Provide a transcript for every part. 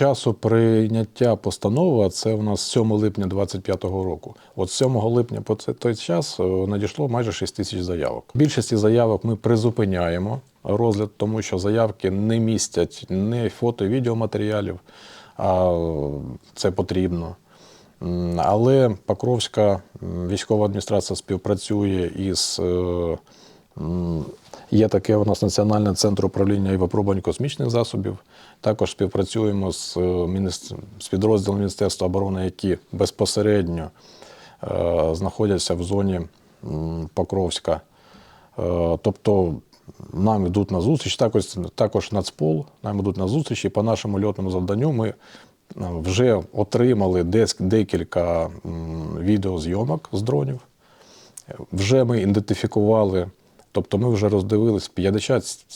часу прийняття постанови, це у нас 7 липня 2025 року. От з 7 липня по той час е, надійшло майже 6 тисяч заявок. Більшості заявок ми призупиняємо розгляд, тому що заявки не містять ні фото, відеоматеріалів, а е, це потрібно. Але Покровська військова адміністрація співпрацює із. Є таке у нас Національний центр управління і випробувань космічних засобів. Також співпрацюємо з, е, з підрозділом Міністерства оборони, які безпосередньо е, знаходяться в зоні Покровська. Е, Тобто нам йдуть на зустріч, також, також Нацпол, нам йдуть на зустріч, і по нашому льотному завданню ми вже отримали десь декілька відеозйомок з дронів. Вже ми ідентифікували, тобто ми вже роздивились 50,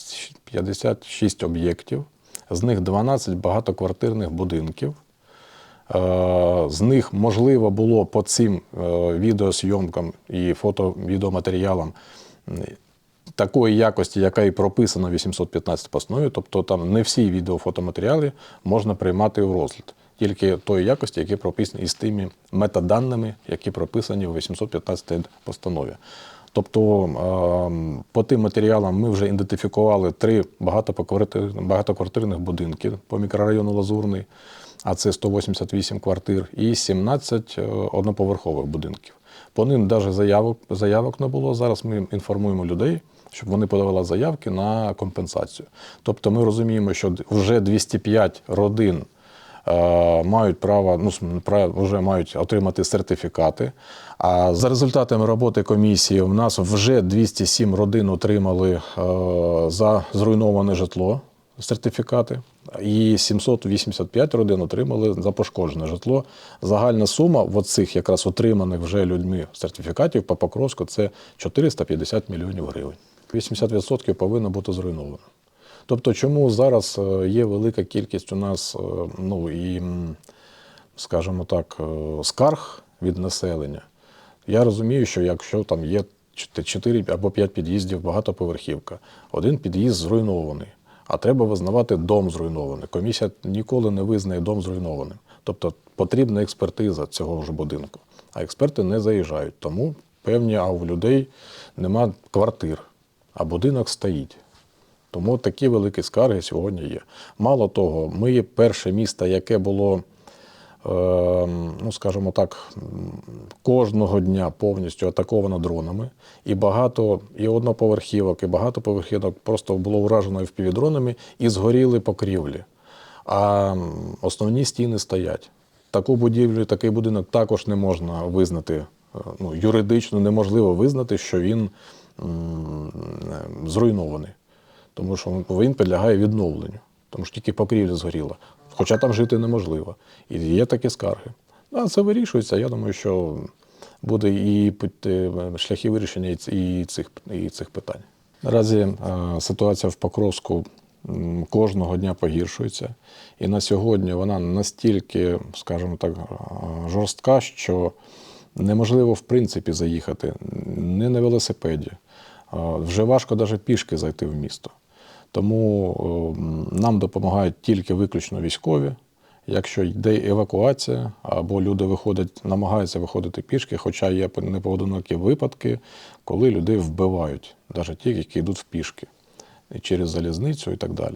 56 об'єктів, з них 12 багатоквартирних будинків. Е, З них можливо було по цим е, відеозйомкам і фото-відеоматеріалам такої якості, яка і прописана в 815 постанові, тобто там не всі відеофотоматеріали можна приймати у розгляд, тільки тої якості, які прописані із тими метаданими, які прописані в 815 постанові. Тобто е, по тим матеріалам ми вже ідентифікували три багатоквартир- багатоквартирних будинки по мікрорайону Лазурний, а це 188 квартир, і 17 е, одноповерхових будинків. По ним навіть заявок, заявок не було. Зараз ми інформуємо людей, щоб вони подавали заявки на компенсацію. Тобто ми розуміємо, що вже 205 родин мають право, ну, вже мають отримати сертифікати. А за результатами роботи комісії у нас вже 207 родин отримали е, за зруйноване житло сертифікати, і 785 родин отримали за пошкоджене житло. Загальна сума в оцих якраз отриманих вже людьми сертифікатів по Покровську це 450 мільйонів гривень. 80% повинно бути зруйновано. Тобто, чому зараз е, є велика кількість у нас, е, ну і, скажімо так, е, скарг від населення? Я розумію, що якщо там є 4 або 5 під'їздів, багатоповерхівка, один під'їзд зруйнований, а треба визнавати дом зруйнований. Комісія ніколи не визнає дом зруйнованим. Тобто потрібна експертиза цього ж будинку. А експерти не заїжджають, тому певні, а у людей нема квартир, а будинок стоїть. Тому такі великі скарги сьогодні є. Мало того, ми перше місто, яке було, е, ну скажімо так, кожного дня повністю атаковано дронами. І багато і одноповерхівок, і багатоповерхівок просто було вражено впівдронами і згоріли покрівлі. А основні стіни стоять. Таку будівлю, такий будинок також не можна визнати. е, Ну, юридично неможливо визнати, що він м, зруйнований тому що він підлягає відновленню, тому що тільки покрівля згоріла. Хоча там жити неможливо. І є такі скарги. А це вирішується. Я думаю, що буде і е, шляхи вирішення і цих, і цих питань. Наразі е, ситуація в Покровську кожного дня погіршується. І на сьогодні вона настільки, скажімо так, е, жорстка, що неможливо в принципі заїхати не на велосипеді. Вже важко навіть пішки зайти в місто. Тому е, нам допомагають тільки виключно військові. Якщо йде евакуація, або люди виходять, намагаються виходити пішки, хоча є непоодинокі випадки, коли людей вбивають, навіть ті, які йдуть в пішки через залізницю і так далі.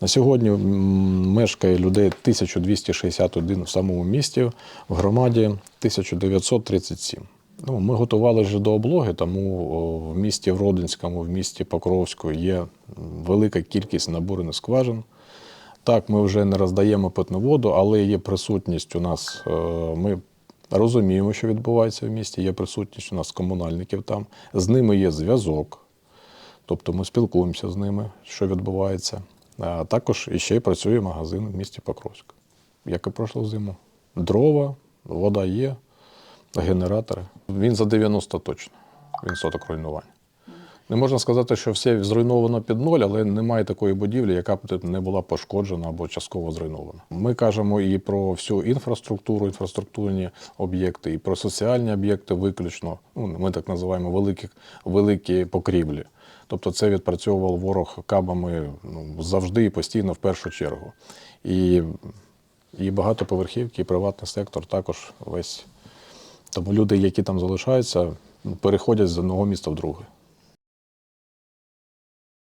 На сьогодні мешкає людей 1261 в самому місті, в громаді 1937. Ну, ми готували вже до облоги, тому в місті Вродинському, в місті Покровську є велика кількість набурених скважин. Так, ми вже не роздаємо питну воду, але є присутність у нас. е, Ми розуміємо, що відбувається в місті, є присутність у нас комунальників там. З ними є зв'язок. Тобто ми спілкуємося з ними, що відбувається. А також іще працює магазин в місті Покровськ, як і прошлу зиму. Дрова, вода є, генератори. Він за 90 точно. Він соток руйнувань. Не можна сказати, що все зруйновано під ноль, але немає такої будівлі, яка б не була пошкоджена або частково зруйнована. Ми кажемо і про всю інфраструктуру, інфраструктурні об'єкти, і про соціальні об'єкти виключно. Ну, ми так називаємо великі, великі покрівлі. Тобто це відпрацьовував ворог кабами ну, завжди і постійно в першу чергу. І І багатоповерхівки, і приватний сектор також весь. Тому люди, які там залишаються, переходять з одного міста в друге.